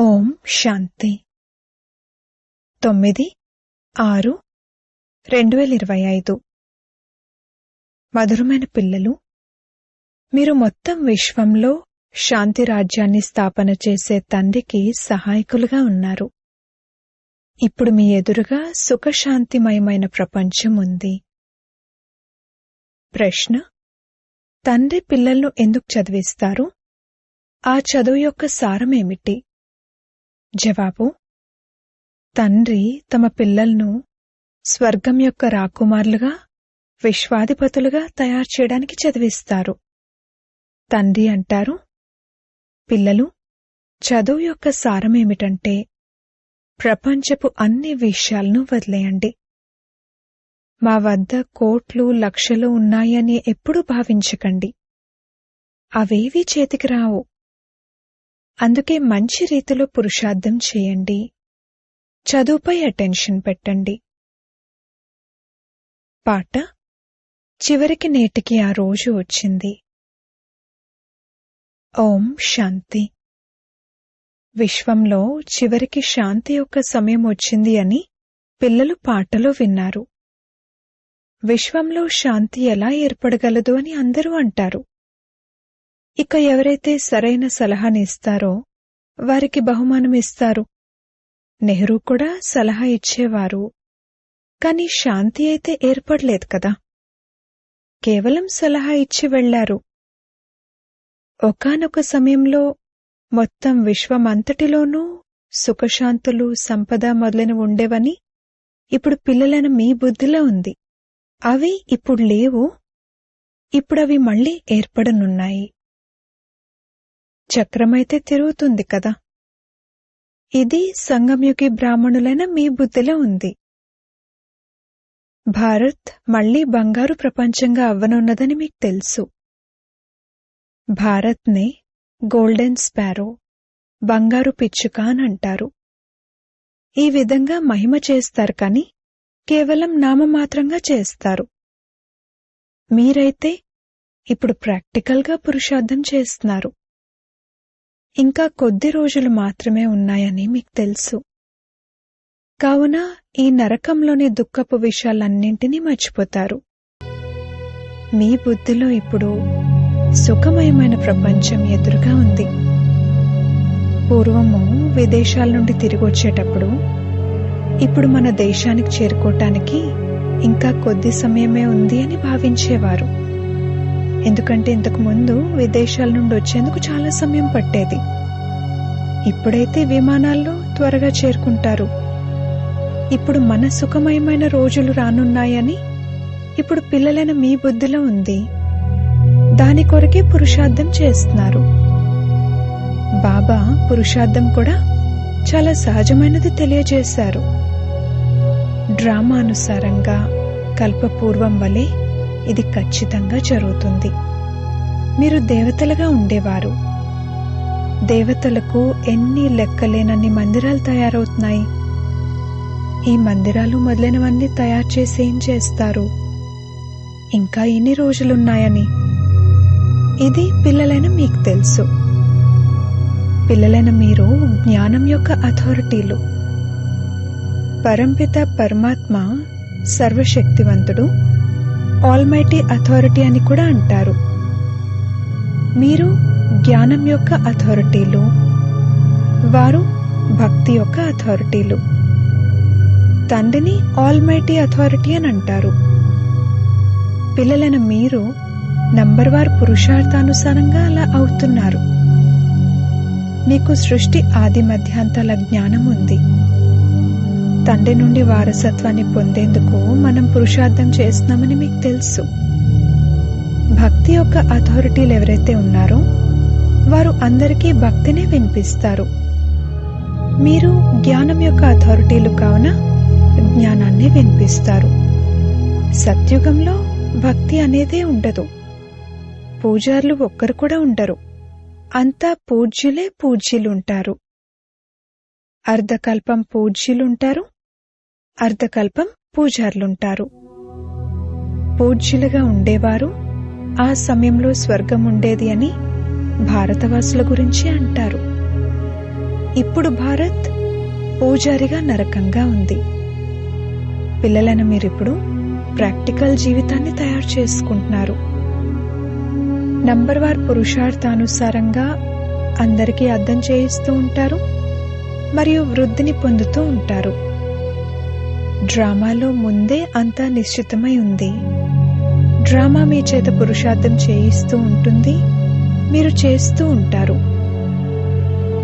ఓం శాంతి. తొమ్మిది ఆరు రెండు వేల ఇరవై ఐదు. మధురమైన పిల్లలు మీరు మొత్తం విశ్వంలో శాంతి రాజ్యాన్ని స్థాపన చేసే తండ్రికి సహాయకులుగా ఉన్నారు. ఇప్పుడు మీ ఎదురుగా సుఖశాంతిమయమైన ప్రపంచం ఉంది. ప్రశ్న తండ్రి పిల్లలను ఎందుకు చదివిస్తారు? ఆ చదువు యొక్క సారమేమిటి? జవాబు తండ్రి తమ పిల్లలను స్వర్గం యొక్క రాకుమారులుగా విశ్వాధిపతులుగా తయారు చేయడానికి చదివిస్తారు. తండ్రి అంటారు పిల్లలు చదువు యొక్క సారమేమిటంటే ప్రపంచపు అన్ని విషయాలను వదిలేయండి. మా వద్ద కోట్లు లక్షలు ఉన్నాయని ఎప్పుడూ భావించకండి. అవేవీ చేతికి రావు. అందుకే మంచి రీతిలో పురుషార్థం చేయండి. చదువుపై అటెన్షన్ పెట్టండి. పాట చివరికి నేటికి ఆ రోజు వచ్చింది. ఓం శాంతి. విశ్వంలో చివరికి శాంతి యొక్క సమయం వచ్చింది అని పిల్లలు పాటలో విన్నారు. విశ్వంలో శాంతి ఎలా ఏర్పడగలదు అని అందరూ అంటారు. ఇక ఎవరైతే సరైన సలహాని ఇస్తారో వారికి బహుమానం ఇస్తారు. నెహ్రూ కూడా సలహా ఇచ్చేవారు. కాని శాంతి అయితే ఏర్పడలేదు కదా. కేవలం సలహా ఇచ్చి వెళ్ళారు. ఒకానొక సమయంలో మొత్తం విశ్వమంతటిలోనూ సుఖశాంతులు సంపద మొదలైనవి ఉండేవని ఇప్పుడు పిల్లలైన మీ బుద్ధిలో ఉంది. అవి ఇప్పుడు లేవు. ఇప్పుడవి మళ్ళీ ఏర్పడనున్నాయి. చక్రమైతే తిరుగుతుంది కదా. ఇది సంగంయుగి బ్రాహ్మణులైన మీ బుద్ధిలో ఉంది. భారత్ మళ్ళీ బంగారు ప్రపంచంగా అవ్వనున్నదని మీకు తెలుసు. భారత్ని గోల్డెన్ స్పారో బంగారు పిచ్చుక అని అంటారు. ఈ విధంగా మహిమ చేస్తారు కాని కేవలం నామమాత్రంగా చేస్తారు. మీరైతే ఇప్పుడు ప్రాక్టికల్గా పురుషార్థం చేస్తున్నారు. ఇంకా కొద్ది రోజులు మాత్రమే ఉన్నాయని మీకు తెలుసు. కావున ఈ నరకంలోని దుఃఖపు విషయాలన్నింటినీ మర్చిపోతారు. మీ బుద్ధిలో ఇప్పుడు సుఖమయమైన ప్రపంచం ఎదురుగా ఉంది. పూర్వము విదేశాల నుండి తిరిగి వచ్చేటప్పుడు ఇప్పుడు మన దేశానికి చేరుకోవటానికి ఇంకా కొద్ది సమయమే ఉంది అని భావించేవారు. ఎందుకంటే ఇంతకు ముందు విదేశాల నుండి వచ్చేందుకు చాలా సమయం పట్టేది. ఇప్పుడైతే విమానాల్లో త్వరగా చేరుకుంటారు. ఇప్పుడు మన సుఖమయమైన రోజులు రానున్నాయని ఇప్పుడు పిల్లలైన మీ బుద్ధిలో ఉంది. దాని కొరకే పురుషార్థం చేస్తున్నారు. బాబా పురుషార్థం కూడా చాలా సహజమైనది తెలియజేశారు. డ్రామా అనుసారంగా కల్పపూర్వం వలె ఇది ఖచ్చితంగా జరుగుతుంది. మీరు దేవతలుగా ఉండేవారు. దేవతలకు ఎన్ని లెక్కలేనన్ని మందిరాలు తయారవుతున్నాయి. ఈ మందిరాలు మొదలైనవన్నీ తయారు చేసి ఏం చేస్తారు? ఇంకా ఎన్ని రోజులున్నాయని? ఇది పిల్లలైన మీకు తెలుసు. పిల్లలైన మీరు జ్ఞానం యొక్క అథారిటీలు. పరంపిత పరమాత్మ సర్వశక్తివంతుడు ఆల్మైటీ అథారిటీ అని కూడా అంటారు. మీరు జ్ఞానం యొక్క అథారిటీలు వారు భక్తి యొక్క అథారిటీలు. తండ్రిని ఆల్మైటీ అథారిటీ అని అంటారు. పిల్లలైన మీరు నంబర్ వారు పురుషార్థానుసారంగా అలా అవుతున్నారు. మీకు సృష్టి ఆది మధ్యాంతాల జ్ఞానం ఉంది తండ్రి నుండి వారసత్వాన్ని పొందేందుకు మనం పురుషార్థం చేస్తున్నామని మీకు తెలుసు. భక్తి యొక్క అథారిటీలు ఎవరైతే ఉన్నారో వారు అందరికీ భక్తినే వినిపిస్తారు. మీరు జ్ఞానం యొక్క అథారిటీలు కావున జ్ఞానాన్ని వినిపిస్తారు. సత్యుగంలో భక్తి అనేదే ఉండదు. పూజార్లు ఒక్కరు కూడా ఉండరు. అంతా పూజ్యులే పూజ్యులుంటారు అర్ధకల్పం పూజ్యులుంటారు అర్ధకల్పం పూజార్లుంటారు. పూజ్యులుగా ఉండేవారు ఆ సమయంలో స్వర్గం ఉండేది అని భారతవాసుల గురించి అంటారు. ఇప్పుడు భారత్ పూజారిగా నరకంగా ఉంది. పిల్లలను మీరిప్పుడు ప్రాక్టికల్ జీవితాన్ని తయారు చేసుకుంటున్నారు. నంబర్ వార్ పురుషార్థానుసారంగా అందరికీ అర్థం చేయిస్తూ ఉంటారు మరియు వృద్ధిని పొందుతూ ఉంటారు. డ్రామాలో ముందే అంతా నిశ్చితమై ఉంది. డ్రామా మీ చేత పురుషార్థం చేయిస్తూ ఉంటుంది. మీరు చేస్తూ ఉంటారు.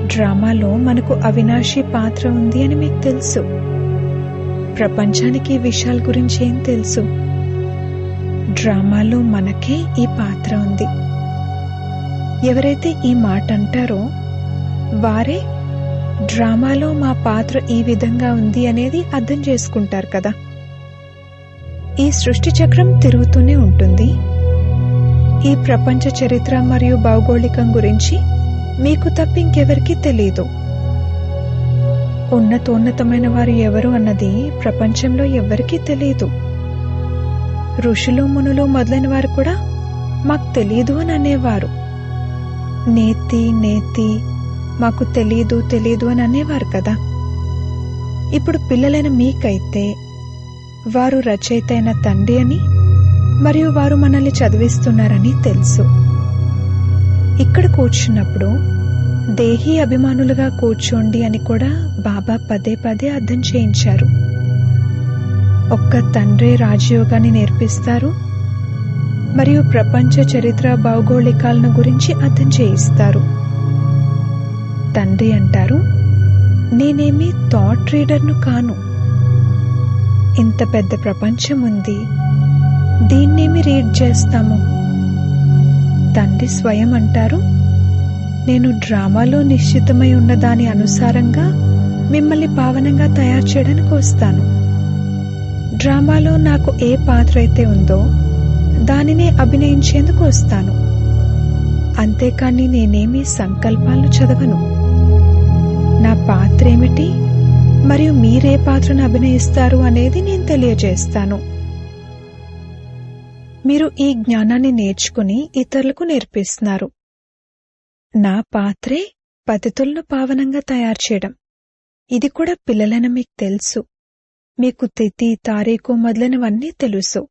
డ్రామాలో మనకు అవినాశి పాత్ర ఉంది అని మీకు తెలుసు. ప్రపంచానికి విషయాల గురించి ఏం తెలుసు? డ్రామాలో మనకే ఈ పాత్ర ఉంది. ఎవరైతే ఈ మాట అంటారో వారే డ్రామాలో మా పాత్ర ఈ విధంగా ఉంది అనేది అర్థం చేసుకుంటారు కదా. ఈ సృష్టి చక్రం తిరుగుతూనే ఉంటుంది. ఈ ప్రపంచ చరిత్ర మరియు భౌగోళికం గురించి మీకు తప్ప ఇంకెవరికీ తెలియదు ఉన్నతోన్నతమైన వారు ఎవరు అన్నది ప్రపంచంలో ఎవరికీ తెలియదు ఋషులు మునులు మొదలైన వారు కూడా మాకు తెలియదు అని అనేవారు. నేతి నేతి మాకు తెలియదు తెలియదు అని అనేవారు కదా. ఇప్పుడు పిల్లలైన మీకైతే వారు రచయిత అయిన తండ్రి అని మరియు వారు మనల్ని చదివిస్తున్నారని తెలుసు. ఇక్కడ కూర్చున్నప్పుడు దేహీ అభిమానులుగా కూర్చోండి అని కూడా బాబా పదే పదే అర్థం చేయించారు. ఒక్క తండ్రే రాజయోగాన్ని నేర్పిస్తారు మరియు ప్రపంచ చరిత్ర భౌగోళికాలను గురించి అర్థం చేయిస్తారు. తండ్రి అంటారు? నేనేమి థాట్ రీడర్ను కాను. ఇంత పెద్ద ప్రపంచం ఉంది. దీన్నేమి రీడ్ చేస్తాము? తండ్రి స్వయం అంటారు నేను డ్రామాలో నిశ్చితమై ఉన్న దాని అనుసారంగా మిమ్మల్ని పావనంగా తయారు చేయడానికి వస్తాను. డ్రామాలో నాకు ఏ పాత్ర అయితే ఉందో దానినే అభినయించేందుకు వస్తాను. అంతేకాని నేనేమీ సంకల్పాలను చదవను. నా పాత్ర ఏమిటి? మరియు మీరే పాత్రను అభినయిస్తారు అనేది నేను తెలియజేస్తాను. మీరు ఈ జ్ఞానాన్ని నేర్చుకుని ఇతరులకు నేర్పిస్తున్నారు. నా పాత్రే పతితులను పావనంగా తయారు చేయడం. ఇది కూడా పిల్లలను మీకు తెలుసు. మీకు తిథి తారీఖు మొదలైనవన్నీ తెలుసు.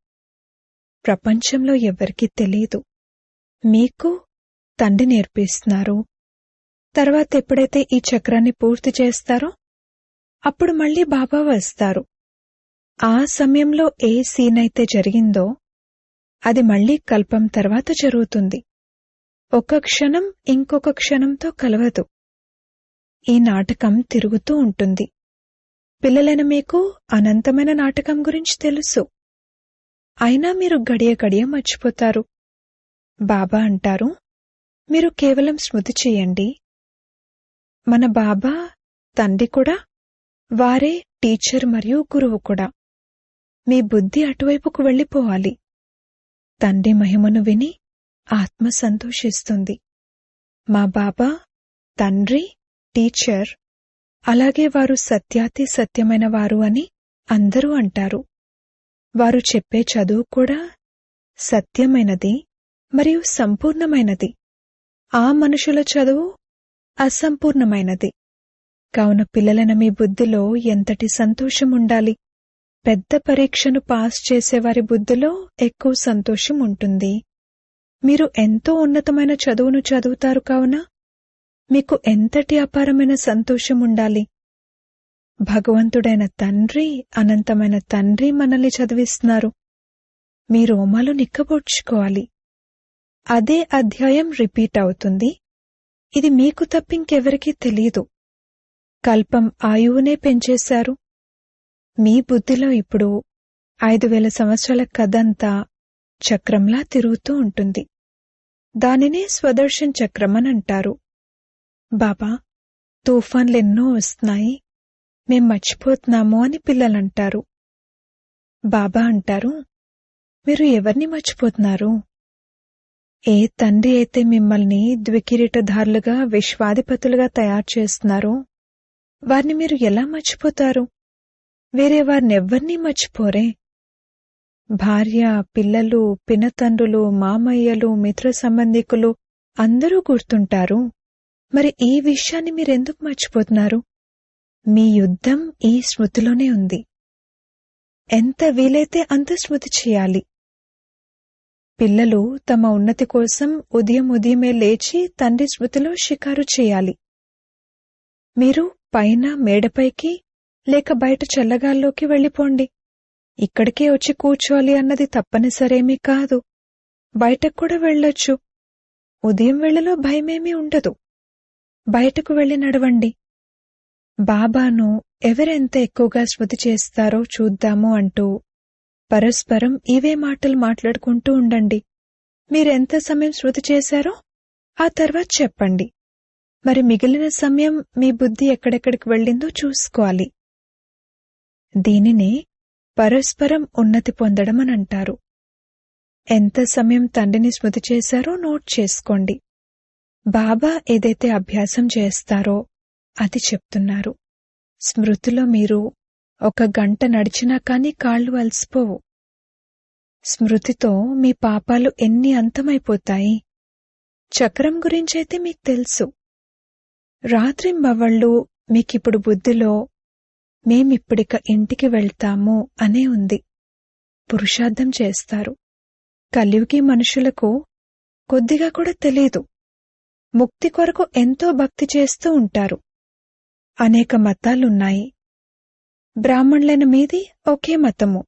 ప్రపంచంలో ఎవరికీ తెలియదు. మీకు తండ్రి నేర్పిస్తున్నారు. తర్వాత ఎప్పుడైతే ఈ చక్రాన్ని పూర్తి చేస్తారో అప్పుడు మళ్ళీ బాబా వస్తారు. ఆ సమయంలో ఏ సీన్ అయితే జరిగిందో అది మళ్ళీ కల్పం తర్వాత జరుగుతుంది. ఒక క్షణం ఇంకొక క్షణంతో కలవదు. ఈ నాటకం తిరుగుతూ ఉంటుంది. పిల్లలైన మీకు అనంతమైన నాటకం గురించి తెలుసు. అయినా మీరు గడియ గడియ మర్చిపోతారు. బాబా అంటారు మీరు కేవలం స్మృతి చేయండి మన బాబా తండ్రి కూడా వారే టీచర్ మరియు గురువు కూడా. మీ బుద్ధి అటువైపుకు వెళ్ళిపోవాలి. తండ్రి మహిమను విని ఆత్మ సంతోషిస్తుంది. మా బాబా తండ్రి టీచర్ అలాగే వారు సత్యాతి సత్యమైన వారు అని అందరూ అంటారు. వారు చెప్పే చదువు కూడా సత్యమైనది మరియు సంపూర్ణమైనది. ఆ మనుషుల చదువు అసంపూర్ణమైనది. కావున పిల్లలను మీ బుద్ధిలో ఎంతటి సంతోషం ఉండాలి పెద్ద పరీక్షను పాస్ చేసేవారి బుద్ధిలో ఎక్కువ సంతోషం ఉంటుంది మీరు ఎంతో ఉన్నతమైన చదువును చదువుతారు కావున మీకు ఎంతటి అపారమైన సంతోషం ఉండాలి భగవంతుడైన తండ్రి అనంతమైన తండ్రి మనల్ని చదివిస్తున్నారు. మీ రోమాలు నిక్కబొడ్చుకోవాలి. అదే అధ్యాయం రిపీట్ అవుతుంది. ఇది మీకు తప్పింకెవరికీ తెలియదు కల్పం ఆయువునే పెంచేశారు. మీ బుద్ధిలో ఇప్పుడు ఐదు వేల సంవత్సరాల కథంతా చక్రంలా తిరుగుతూ ఉంటుంది. దానినే స్వదర్శన్ చక్రమనంటారు అంటారు. బాబా తూఫాన్లెన్నో వస్తున్నాయి. మేం మర్చిపోతున్నాము అని పిల్లలంటారు. బాబా అంటారు మీరు ఎవరిని మర్చిపోతున్నారు? ఏ తండ్రి అయితే మిమ్మల్ని ద్వికిరీటధారులుగా విశ్వాధిపతులుగా తయారు చేస్తున్నారో వారిని మీరు ఎలా మర్చిపోతారు? వేరే వారినెవ్వరినీ మర్చిపోరే? భార్య పిల్లలు పినతండ్రులు మామయ్యలు మిత్ర సంబంధికులు అందరూ గుర్తుంటారు. మరి ఈ విషయాన్ని మీరెందుకు మర్చిపోతున్నారు? మీ యుద్ధం ఈ స్మృతిలోనే ఉంది. ఎంత వీలైతే అంత స్మృతి చేయాలి. పిల్లలు తమ ఉన్నతి కోసం ఉదయం ఉదయమే లేచి తండ్రి స్మృతిలో షికారు చేయాలి. మీరు పైన మేడపైకి లేక బయట చల్లగాల్లోకి వెళ్ళిపోండి. ఇక్కడికే వచ్చి కూర్చోవాలి అన్నది తప్పనిసరేమీ కాదు. బయటకు కూడా వెళ్ళొచ్చు. ఉదయం వేళలో భయమేమీ ఉండదు. బయటకు వెళ్ళి నడవండి. బాబాను ఎవరెంత ఎక్కువగా స్మృతి చేస్తారో చూద్దాము అంటూ పరస్పరం ఇవే మాటలు మాట్లాడుకుంటూ ఉండండి. మీరెంత సమయం శృతి చేశారో ఆ తర్వాత చెప్పండి. మరి మిగిలిన సమయం మీ బుద్ధి ఎక్కడెక్కడికి వెళ్ళిందో చూసుకోవాలి. దీనినే పరస్పరం ఉన్నతి పొందడం అని అంటారు. ఎంత సమయం తండ్రిని స్మృతి చేశారో నోట్ చేసుకోండి. బాబా ఏదైతే అభ్యాసం చేస్తారో అది చెప్తున్నారు. స్మృతిలో మీరు ఒక గంట నడిచినా కాని కాళ్ళు అలసిపోవు. స్మృతితో మీ పాపాలు ఎన్ని అంతమైపోతాయి? చక్రం గురించైతే మీకు తెలుసు. రాత్రి మవళ్ళు మీకిప్పుడు బుద్ధిలో మేమిప్పుడిక ఇంటికి వెళ్తాము అనే ఉంది. పురుషార్థం చేస్తారు. కలియుగి మనుషులకు కొద్దిగా కూడా తెలియదు. ముక్తి కొరకు ఎంతో భక్తి చేస్తూ ఉంటారు. అనేక మతాలున్నాయి. బ్రాహ్మణులైన మీది ఒకే మతము.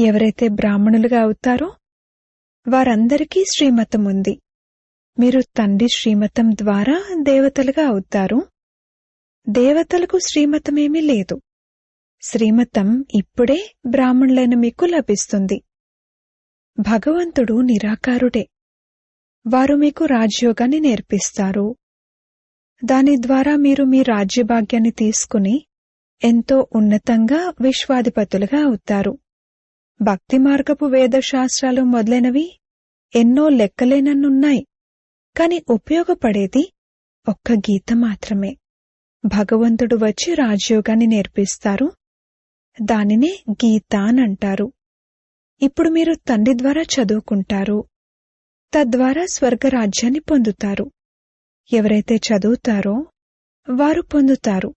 ఎవరైతే బ్రాహ్మణులుగా అవుతారో వారందరికీ శ్రీమతం ఉంది మీరు తండ్రి శ్రీమతం ద్వారా దేవతలుగా అవుతారు. దేవతలకు శ్రీమతమేమీ లేదు. శ్రీమతం ఇప్పుడే బ్రాహ్మణులైన మీకు లభిస్తుంది. భగవంతుడు నిరాకారుడే. వారు మీకు రాజ్యోగాన్ని నేర్పిస్తారు. దాని ద్వారా మీరు మీ రాజ్యభాగ్యాన్ని తీసుకుని ఎంతో ఉన్నతంగా విశ్వాధిపతులుగా అవుతారు. భక్తి మార్గపు వేదశాస్త్రాలు మొదలైనవి ఎన్నో లెక్కలేనన్నున్నాయి. కాని ఉపయోగపడేది ఒక్క గీత మాత్రమే. భగవంతుడు వచ్చి రాజయోగాన్ని నేర్పిస్తారు. దానినే గీతానంటారు ఇప్పుడు మీరు తండ్రి ద్వారా చదువుకుంటారు. తద్వారా స్వర్గరాజ్యాన్ని పొందుతారు. ఎవరైతే చదువుతారో వారు పొందుతారు.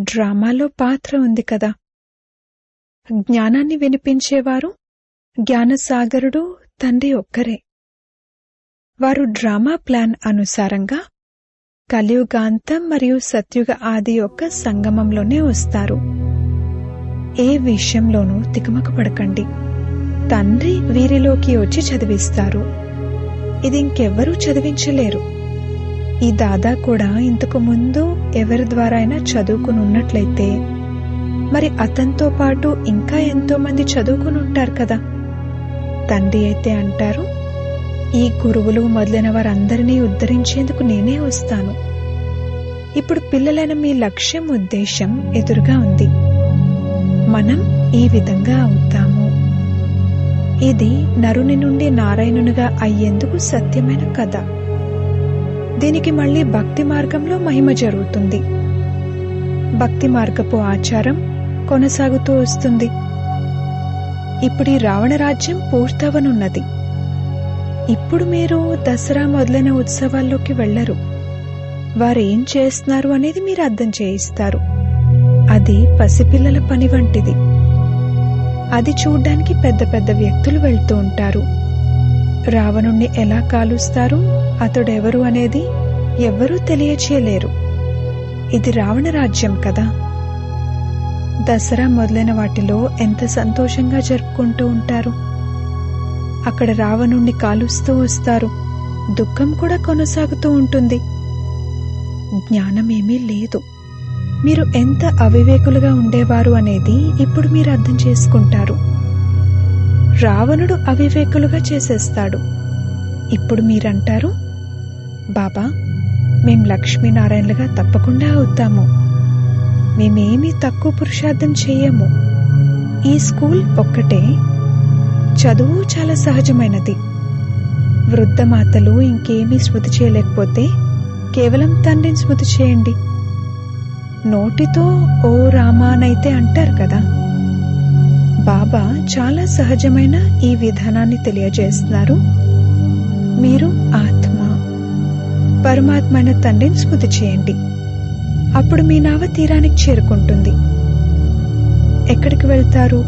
డ్రామాలో పాత్ర ఉంది కదా. జ్ఞానాన్ని వినిపించేవారు జ్ఞానసాగరుడు తండ్రి ఒక్కరే. వారు డ్రామా ప్లాన్ అనుసారంగా కలియుగాంతం మరియు సత్యుగ ఆది యొక్క సంగమంలోనే వస్తారు. ఏ విషయంలోనూ తికమక పడకండి తండ్రి వీరిలోకి వచ్చి చదివిస్తారు. ఇది ఇంకెవ్వరూ చదివించలేరు. ఈ దాదా కూడా ఇంతకు ముందు ఎవరి ద్వారా అయినా చదువుకుని ఉన్నట్లయితే మరి అతనితో పాటు ఇంకా ఎంతో మంది చదువుకుని ఉంటారు కదా. తండ్రి అయితే అంటారు ఈ గురువులు మొదలైన వారందరినీ ఉద్ధరించేందుకు నేనే వస్తాను. ఇప్పుడు పిల్లలైన మీ లక్ష్యం ఉద్దేశం ఎదురుగా ఉంది. మనం ఈ విధంగా అవుతాము. ఇది నరుని నుండి నారాయణునిగా అయ్యేందుకు సత్యమైన కథ. దీనికి మళ్ళీ భక్తి మార్గంలో మహిమ జరుగుతుంది. భక్తి మార్గపు ఆచారం కొనసాగుతూ వస్తుంది. ఇప్పుడు ఈ రావణ రాజ్యం పూర్తవనున్నది. ఇప్పుడు మీరు దసరా మొదలైన ఉత్సవాల్లోకి వెళ్ళరు ఏం చేస్తున్నారు అనేది మీరు అర్థం చేయిస్తారు. అది పసిపిల్లల పని వంటిది. అది చూడ్డానికి పెద్ద పెద్ద వ్యక్తులు వెళ్తూ ఉంటారు. రావణుణ్ణి ఎలా కాలుస్తారు? అతడెవరు అనేది ఎవ్వరూ తెలియచేయలేరు. ఇది రావణ రాజ్యం కదా. దసరా మొదలైన వాటిలో ఎంత సంతోషంగా జరుపుకుంటూ ఉంటారు? అక్కడ రావణుణ్ణి కాలుస్తూ వస్తారు. దుఃఖం కూడా కొనసాగుతూ ఉంటుంది. జ్ఞానమేమీ లేదు. మీరు ఎంత అవివేకులుగా ఉండేవారు అనేది ఇప్పుడు మీరు అర్థం చేసుకుంటారు. రావణుడు అవివేకులుగా చేసేస్తాడు. ఇప్పుడు మీరంటారు? బాబా మేం లక్ష్మీనారాయణలుగా తప్పకుండా అవుతాము. మేమేమీ తక్కువ పురుషార్థం చేయము ఈ స్కూల్ ఒక్కటే. చదువు చాలా సహజమైనది. వృద్ధమాతలు ఇంకేమీ స్మృతి చేయలేకపోతే కేవలం తండ్రిని స్మృతి చేయండి. నోటితో ఓ రామానైతే అంటారు కదా. బాబా చాలా సహజమైన ఈ విధానాన్ని తెలియజేస్తున్నారు. మీరు ఆత్మ. పరమాత్మైన తండ్రిని స్మృతి చేయండి. అప్పుడు మీ నావ తీరానికి చేరుకుంటుంది. ఎక్కడికి వెళ్తారు?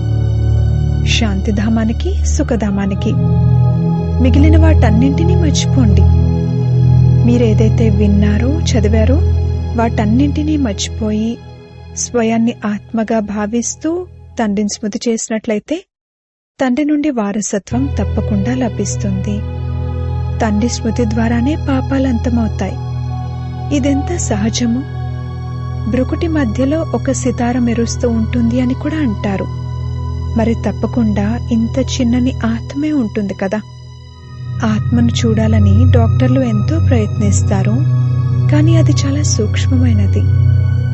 శాంతిధామానికి సుఖధామానికి. మిగిలిన వాటన్నింటినీ మర్చిపోండి. మీరేదైతే విన్నారో చదివారో వాటన్నింటినీ మర్చిపోయి స్వయాన్ని ఆత్మగా భావిస్తూ తండ్రిని స్మృతి చేసినట్లయితే తండ్రి నుండి వారసత్వం తప్పకుండా లభిస్తుంది. తండ్రి స్మృతి ద్వారానే పాపాలు అంతమవుతాయి. ఇదెంత సహజము? బ్రుకుటి మధ్యలో ఒక సితార మెరుస్తూ ఉంటుంది అని కూడా అంటారు. మరి తప్పకుండా ఇంత చిన్నని ఆత్మే ఉంటుంది కదా? ఆత్మను చూడాలని డాక్టర్లు ఎంతో ప్రయత్నిస్తారు. కానీ అది చాలా సూక్ష్మమైనది.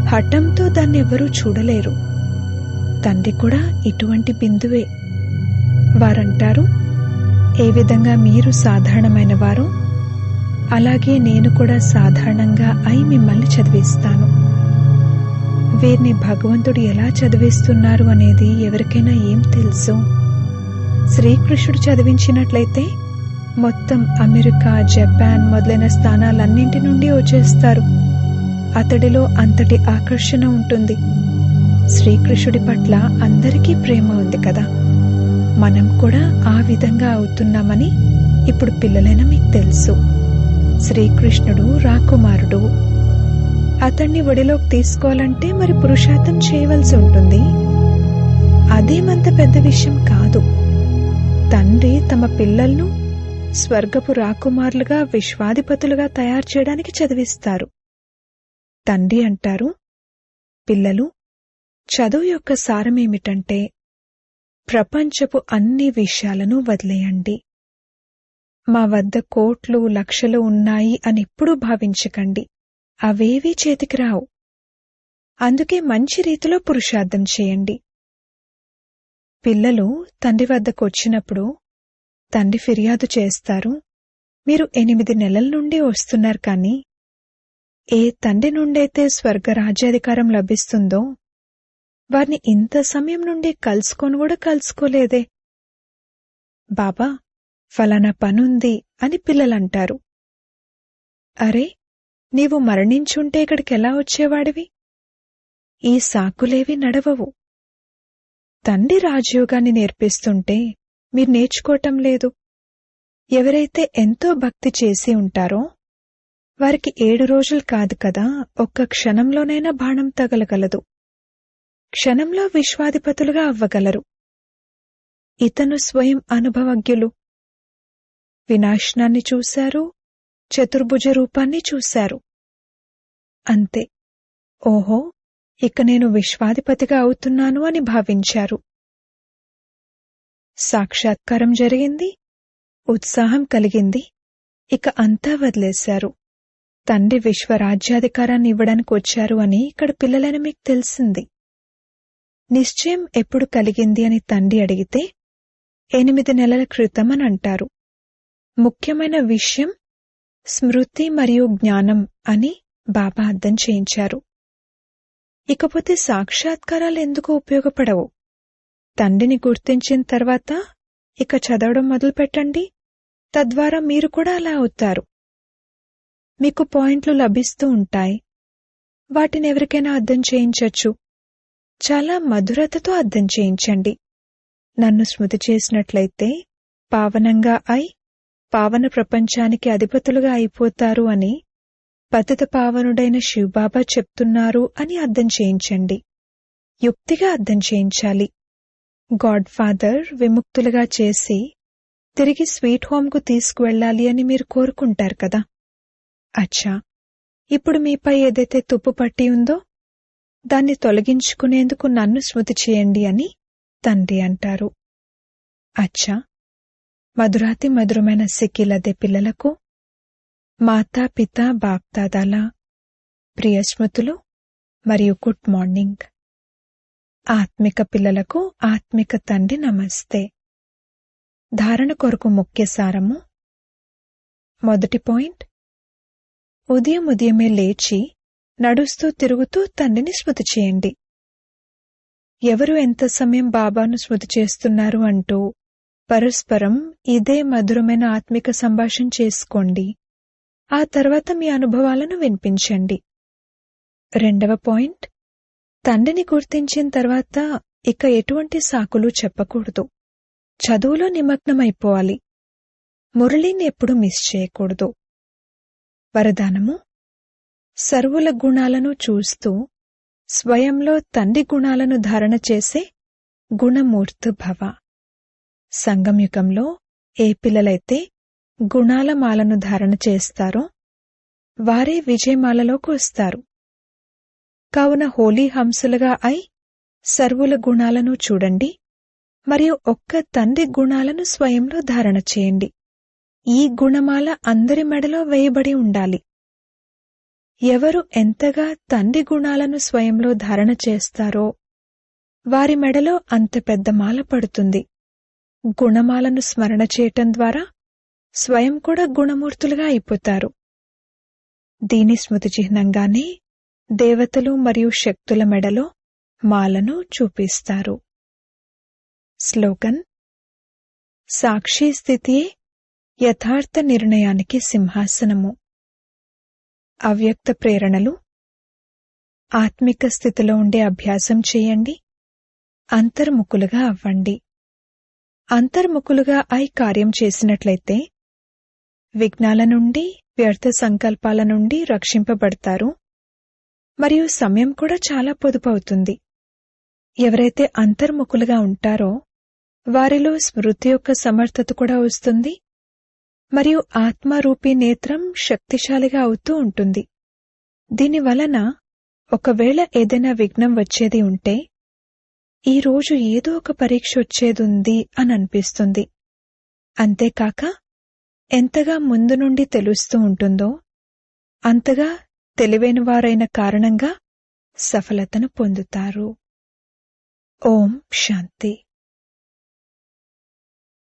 హఠంతో దాన్ని ఎవరూ చూడలేరు. తండ్రి కూడా ఇటువంటి బిందువే. వారంటారు ఏ విధంగా మీరు సాధారణమైన వారు అలాగే నేను కూడా సాధారణంగా అయి మిమ్మల్ని చదివిస్తాను. వీరిని భగవంతుడు ఎలా చదివిస్తున్నారు అనేది ఎవరికైనా ఏం తెలుసు? శ్రీకృష్ణుడు చదివించినట్లయితే మొత్తం అమెరికా జపాన్ మొదలైన స్థానాలన్నింటి నుండి వచ్చేస్తారు. అతడిలో అంతటి ఆకర్షణ ఉంటుంది. శ్రీకృష్ణుడి పట్ల అందరికీ ప్రేమ ఉంది కదా. మనం కూడా ఆ విధంగా అవుతున్నామని ఇప్పుడు పిల్లలైన మీకు తెలుసు. శ్రీకృష్ణుడు రాకుమారుడు. అతన్ని ఒడిలోకి తీసుకోవాలంటే మరి పురుషార్థం చేయవలసి ఉంటుంది. అదేమంత పెద్ద విషయం కాదు. తండ్రి తమ పిల్లలను స్వర్గపు రాకుమారులుగా విశ్వాధిపతులుగా తయారు చేయడానికి చదివిస్తారు. తండ్రి అంటారు పిల్లలు చదువు యొక్క సారమేమిటంటే ప్రపంచపు అన్ని విషయాలను వదిలేయండి. మా వద్ద కోట్లు లక్షలు ఉన్నాయి అని ఎప్పుడూ భావించకండి. అవేవీ చేతికి రావు. అందుకే మంచి రీతిలో పురుషార్థం చేయండి. పిల్లలు తండ్రి వద్దకు వచ్చినప్పుడు తండ్రి ఫిర్యాదు చేస్తారు. మీరు ఎనిమిది నెలల నుండి వస్తున్నారు కానీ ఏ తండ్రి నుండైతే స్వర్గ రాజ్యాధికారం లభిస్తుందో వారిని ఇంత సమయం నుండి కలుసుకొని కూడా కలుసుకోలేదే. బాబా ఫలానా పనుంది అని పిల్లలంటారు. అరే నీవు మరణించుంటే ఇక్కడికెలా వచ్చేవాడివి? ఈ సాకులేవి నడవవు. తండ్రి రాజయోగాన్ని నేర్పిస్తుంటే మీరు నేర్చుకోవటం లేదు. ఎవరైతే ఎంతో భక్తి చేసి ఉంటారో వారికి ఏడు రోజులు కాదు కదా ఒక్క క్షణంలోనైనా బాణం తగలగలదు. క్షణంలో విశ్వాధిపతులుగా అవ్వగలరు. ఇతను స్వయం అనుభవజ్ఞులు. వినాశనాన్ని చూశారు చతుర్భుజ రూపాన్ని చూశారు. అంతే. ఓహో ఇక నేను విశ్వాధిపతిగా అవుతున్నాను అని భావించారు. సాక్షాత్కారం జరిగింది ఉత్సాహం కలిగింది ఇక అంతా వదిలేశారు. తండ్రి విశ్వరాజ్యాధికారాన్ని ఇవ్వడానికి వచ్చారు అని ఇక్కడ పిల్లలని మీకు తెలిసింది. నిశ్చయం ఎప్పుడు కలిగింది అని తండ్రి అడిగితే ఎనిమిది నెలల క్రితం అని అంటారు. ముఖ్యమైన విషయం స్మృతి మరియు జ్ఞానం అని బాబా అర్థం చేయించారు. ఇకపోతే సాక్షాత్కారాలు ఎందుకు ఉపయోగపడవు? తండ్రిని గుర్తించిన తర్వాత ఇక చదవడం మొదలుపెట్టండి. తద్వారా మీరు కూడా అలా అవుతారు. మీకు పాయింట్లు లభిస్తూ ఉంటాయి. వాటిని ఎవరికైనా అర్థం చేయించొచ్చు. చాలా మధురతతో అర్థం చేయించండి. నన్ను స్మృతి చేసినట్లయితే పావనంగా అయి పావన ప్రపంచానికి అధిపతులుగా అయిపోతారు అని పతిత పావనుడైన శివబాబా చెప్తున్నారు అని అర్థం చేయించండి. యుక్తిగా అర్థం చేయించాలి. గాడ్ ఫాదర్ విముక్తులుగా చేసి తిరిగి స్వీట్ హోమ్కు తీసుకువెళ్ళాలి అని మీరు కోరుకుంటారు కదా? అచ్చా! ఇప్పుడు మీపై ఏదైతే తుప్పు పట్టి ఉందో దాన్ని తొలగించుకునేందుకు నన్ను స్మృతి చేయండి అని తండ్రి అంటారు. అచ్చా! మధురాతి మధురమైన సిక్కిలదే పిల్లలకు మాతా పిత బాప్దాదాల ప్రియ స్మృతులు మరియు గుడ్ మార్నింగ్. ఆత్మిక పిల్లలకు ఆత్మిక తండ్రి నమస్తే. ధారణ కొరకు ముఖ్య సారము. మొదటి పాయింట్. ఉదయం ఉదయమే లేచి నడుస్తూ తిరుగుతూ తండ్రిని స్మృతి చేయండి. ఎవరు ఎంత సమయం బాబాను స్మృతి చేస్తున్నారు అంటూ పరస్పరం ఇదే మధురమైన ఆత్మిక సంభాషణ చేసుకోండి. ఆ తర్వాత మీ అనుభవాలను వినిపించండి. రెండవ పాయింట్. తండ్రిని గుర్తించిన తర్వాత ఇక ఎటువంటి సాకులు చెప్పకూడదు. చదువులో నిమగ్నమైపోవాలి. మురళిని ఎప్పుడూ మిస్ చేయకూడదు. వరదానము. సర్వుల గుణాలను చూస్తూ స్వయంలో తండ్రి గుణాలను ధారణ చేసే గుణమూర్తి భవ సంగంయుగంలో ఏ పిల్లలైతే గుణాలమాలను ధారణ చేస్తారో వారే విజయమాలలోకి వస్తారు. కావున హోలీ హంసలుగా అయి సర్వుల గుణాలను చూడండి మరియు ఒక్క తండ్రి గుణాలను స్వయంలో ధారణ చేయండి. ఈ గుణమాల అందరి మెడలో వేయబడి ఉండాలి. ఎవరు ఎంతగా తండ్రి గుణాలను స్వయంలో ధారణ చేస్తారో వారి మెడలో అంత పెద్ద మాల పడుతుంది. గుణమాలను స్మరణ చేయటం ద్వారా స్వయం కూడా గుణమూర్తులుగా అయిపోతారు. దీని స్మృతి చిహ్నంగానే దేవతలు మరియు శక్తుల మెడలో మాలను చూపిస్తారు. స్లోగన్ సాక్షి స్థితియే యథార్థ నిర్ణయానికి సింహాసనము. అవ్యక్త ప్రేరణలు? ఆత్మిక స్థితిలో ఉండే అభ్యాసం చేయండి. అంతర్ముఖులుగా అవ్వండి. అంతర్ముఖులుగా అయి కార్యం చేసినట్లయితే విఘ్నాల నుండి వ్యర్థ సంకల్పాల నుండి రక్షింపబడతారు. మరియు సమయం కూడా చాలా పొదుపవుతుంది. ఎవరైతే అంతర్ముఖులుగా ఉంటారో వారిలో స్మృతి యొక్క సమర్థత కూడా వస్తుంది. మరియు ఆత్మరూపీ నేత్రం శక్తిశాలిగా అవుతూ ఉంటుంది. దీని వలన ఒకవేళ ఏదైనా విఘ్నం వచ్చేది ఉంటే ఈ రోజు ఏదో ఒక పరీక్ష వచ్చేదుంది అని అనిపిస్తుంది. అంతేకాక ఎంతగా ముందు నుండి తెలుస్తూ ఉంటుందో అంతగా తెలివైనవారైన కారణంగా సఫలతను పొందుతారు. ఓం శాంతి.